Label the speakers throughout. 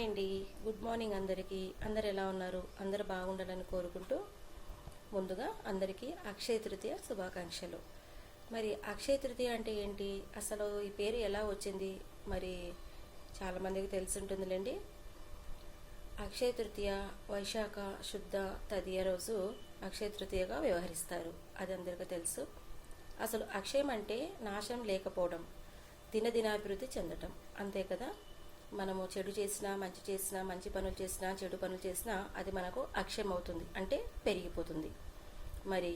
Speaker 1: Hi అండి. Good morning అందరికీ. అందరు ఎలా ఉన్నారు? అందరు బాగుండాలని కోరుకుంటూ ముందుగా అందరికీ అక్షయ తృతీయ శుభాకాంక్షలు. మరి అక్షయ తృతీయ అంటే ఏంటి? అసలు ఈ పేరు ఎలా వచ్చింది? మరి చాలామందికి తెలిసి ఉంటుందిలేండి అక్షయ తృతీయ వైశాఖ శుద్ధ తదియ రోజు అక్షయ తృతీయగా వ్యవహరిస్తారు. అది అందరికీ తెలుసు. అసలు అక్షయం అంటే నాశనం లేకపోవడం దినదినాభివృద్ధి చెందటం. అంతే కదా? మనము చెడు చేసినా మంచి చేసినా మంచి పనులు చేసినా చెడు పనులు చేసినా అది మనకు అక్షయం అవుతుంది అంటే పెరిగిపోతుంది. మరి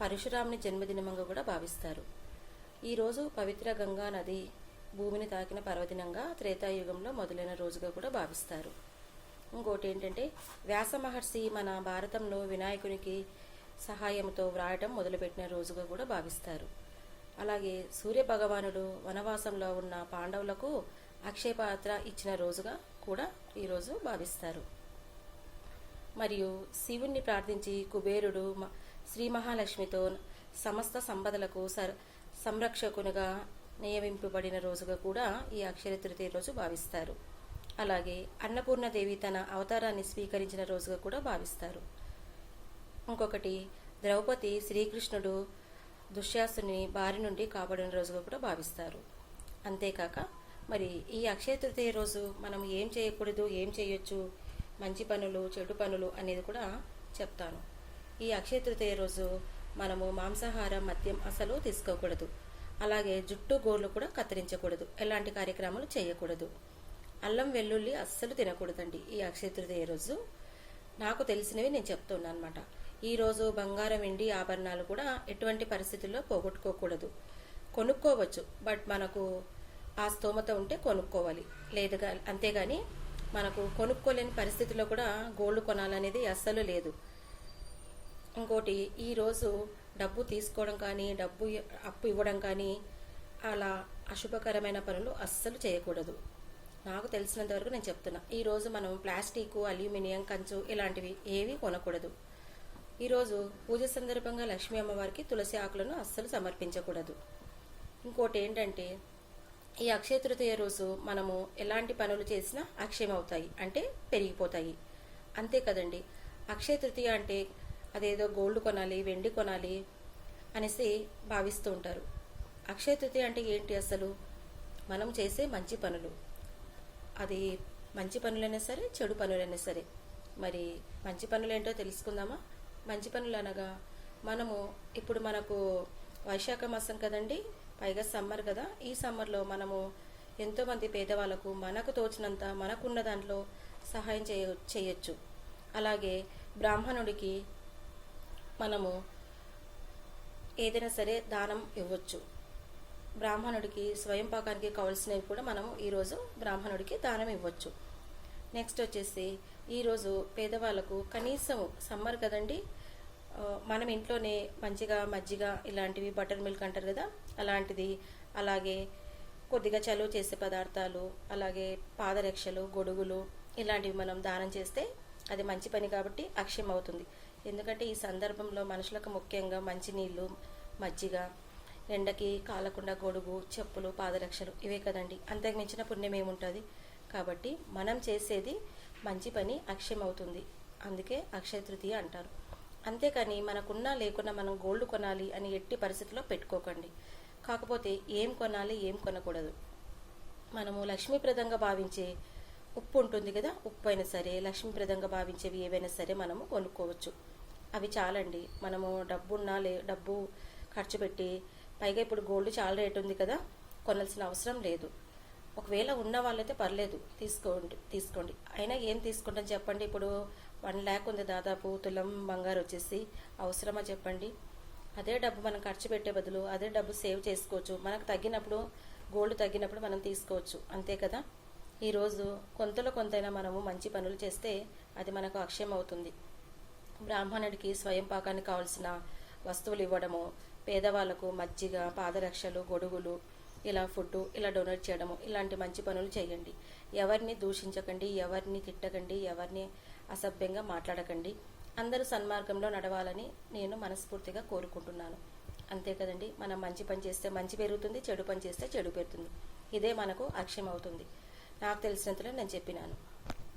Speaker 1: పరశురాముని జన్మదినంగా కూడా భావిస్తారు. ఈరోజు పవిత్ర గంగా నది భూమిని తాకిన పర్వదినంగా త్రేతాయుగంలో మొదలైన రోజుగా కూడా భావిస్తారు. ఇంకోటి ఏంటంటే వ్యాస మహర్షి మన భారతంలో వినాయకునికి సహాయంతో వ్రాయటం మొదలుపెట్టిన రోజుగా కూడా భావిస్తారు. అలాగే సూర్య భగవానుడు వనవాసంలో ఉన్న పాండవులకు అక్షయపాత్ర ఇచ్చిన రోజుగా కూడా ఈరోజు భావిస్తారు. మరియు శివుణ్ణి ప్రార్థించి కుబేరుడు మ- శ్రీ మహాలక్ష్మితో సమస్త సంపదలకు సర్ సంరక్షకునిగా నియమింపబడిన రోజుగా కూడా ఈ అక్షయ తృతీయ రోజు భావిస్తారు. అలాగే అన్నపూర్ణదేవి తన అవతారాన్ని స్వీకరించిన రోజుగా కూడా భావిస్తారు. ఇంకొకటి ద్రౌపది శ్రీకృష్ణుడు దుశ్యాసుని బారి నుండి కాపాడిన రోజుగా కూడా భావిస్తారు. అంతేకాక మరి ఈ అక్షయ తృతీయ రోజు మనం ఏం చేయకూడదు ఏం చేయొచ్చు? మంచి పనులు చెడు పనులు అనేది కూడా చెప్తాను. ఈ అక్షయ తృతీయ రోజు మనము మాంసాహారం మద్యం అసలు తీసుకోకూడదు. అలాగే జుట్టు గోర్లు కూడా కత్తిరించకూడదు. ఎలాంటి కార్యక్రమాలు చేయకూడదు. అల్లం వెల్లుల్లి అస్సలు తినకూడదండి ఈ అక్షయ తృతీయ రోజు. నాకు తెలిసినవి నేను చెప్తున్నాను అనమాట ఈరోజు బంగారం వెండి ఆభరణాలు కూడా ఎటువంటి పరిస్థితుల్లో పోగొట్టుకోకూడదు. కొనుక్కోవచ్చు. బట్ మనకు ఆ స్తోమత ఉంటే కొనుక్కోవాలి. లేదు అంతేగాని మనకు కొనుక్కోలేని పరిస్థితిలో కూడా గోల్డ్ కొనాలనేది అస్సలు లేదు. ఇంకోటి ఈరోజు డబ్బు తీసుకోవడం కానీ డబ్బు అప్పు ఇవ్వడం కానీ అలా అశుభకరమైన పనులు అస్సలు చేయకూడదు. నాకు తెలిసినంత వరకు నేను చెప్తున్నా. ఈరోజు మనం ప్లాస్టిక్ అల్యూమినియం కంచు ఇలాంటివి ఏవి కొనకూడదు. ఈరోజు పూజ సందర్భంగా లక్ష్మీ అమ్మవారికి తులసి ఆకులను అస్సలు సమర్పించకూడదు. ఇంకోటి ఏంటంటే ఈ అక్షయ తృతీయ రోజు మనము ఎలాంటి పనులు చేసినా అక్షయమవుతాయి అంటే పెరిగిపోతాయి. అంతే కదండి. అక్షయ తృతీయ అంటే అదేదో గోల్డ్ కొనాలి వెండి కొనాలి అనేసి భావిస్తూ ఉంటారు. అక్షయ తృతీయ అంటే ఏంటి అసలు? మనం చేసే మంచి పనులు. అది మంచి పనులైనా సరే చెడు పనులైనా సరే. మరి మంచి పనులు ఏంటో తెలుసుకుందామా? మంచి పనులు అనగా మనము ఇప్పుడు మనకు వైశాఖ మాసం కదండి. పైగా సమ్మర్ కదా. ఈ సమ్మర్లో మనము ఎంతోమంది పేదవాళ్ళకు మనకు తోచినంత మనకున్న దాంట్లో సహాయం చేయ చేయొచ్చు. అలాగే బ్రాహ్మణుడికి మనము ఏదైనా సరే దానం ఇవ్వచ్చు. బ్రాహ్మణుడికి స్వయం పాకానికి కావాల్సినవి కూడా మనము ఈరోజు బ్రాహ్మణుడికి దానం ఇవ్వచ్చు. నెక్స్ట్ వచ్చేసి ఈరోజు పేదవాళ్ళకు కనీసం సమ్మర్ కదండి మనం ఇంట్లోనే మంచిగా మజ్జిగ ఇలాంటివి బటర్ మిల్క్ అంటారు కదా అలాంటిది. అలాగే కొద్దిగా చలువ చేసే పదార్థాలు అలాగే పాదరక్షలు గొడుగులు ఇలాంటివి మనం దానం చేస్తే అది మంచి పని కాబట్టి అక్షయం అవుతుంది. ఎందుకంటే ఈ సందర్భంలో మనుషులకు ముఖ్యంగా మంచినీళ్ళు మజ్జిగ ఎండకి కాలకుండా గొడుగు చెప్పులు పాదరక్షలు ఇవే కదండి. అంతకుమించిన పుణ్యం ఏముంటుంది? కాబట్టి మనం చేసేది మంచి పని అక్షయం అవుతుంది. అందుకే అక్షయ తృతీయ అంటారు. అంతేకాని మనకున్నా లేకున్నా మనం గోల్డ్ కొనాలి అని ఎట్టి పరిస్థితుల్లో పెట్టుకోకండి. కాకపోతే ఏం కొనాలి ఏం కొనకూడదు. మనము లక్ష్మీప్రదంగా భావించే ఉప్పు ఉంటుంది కదా ఉప్పు అయినా సరే లక్ష్మీప్రదంగా భావించేవి ఏవైనా సరే మనము కొనుక్కోవచ్చు. అవి చాలండి. మనము డబ్బున్నా లే డబ్బు ఖర్చు పెట్టి పైగా ఇప్పుడు గోల్డ్ చాలా రేటు ఉంది కదా కొనాల్సిన అవసరం లేదు. ఒకవేళ ఉన్న వాళ్ళైతే పర్లేదు తీసుకోండి తీసుకోండి. అయినా ఏం తీసుకుంటాం చెప్పండి? ఇప్పుడు వన్ ల్యాక్ ఉంది దాదాపు తులం బంగారు వచ్చేసి. అవసరమా చెప్పండి? అదే డబ్బు మనం ఖర్చు పెట్టే బదులు అదే డబ్బు సేవ్ చేసుకోవచ్చు. మనకు తగ్గినప్పుడు గోల్డ్ తగ్గినప్పుడు మనం తీసుకోవచ్చు. అంతే కదా? ఈరోజు కొంతలో కొంతైనా మనము మంచి పనులు చేస్తే అది మనకు అక్షయం అవుతుంది. బ్రాహ్మణుడికి స్వయం పాకానికి కావాల్సిన వస్తువులు ఇవ్వడము పేదవాళ్ళకు మజ్జిగ పాదరక్షలు గొడుగులు ఇలా ఫుడ్ ఇలా డొనేట్ చేయడము ఇలాంటి మంచి పనులు చేయండి. ఎవరిని దూషించకండి ఎవరిని తిట్టకండి ఎవరిని అసభ్యంగా మాట్లాడకండి. అందరూ సన్మార్గంలో నడవాలని నేను మనస్ఫూర్తిగా కోరుకుంటున్నాను. అంతే కదండి మనం మంచి పని చేస్తే మంచి పెరుగుతుంది చెడు పని చేస్తే చెడు పెరుగుతుంది. ఇదే మనకు అక్షయం అవుతుంది నాకు తెలిసినంతలో నేను చెప్పినాను.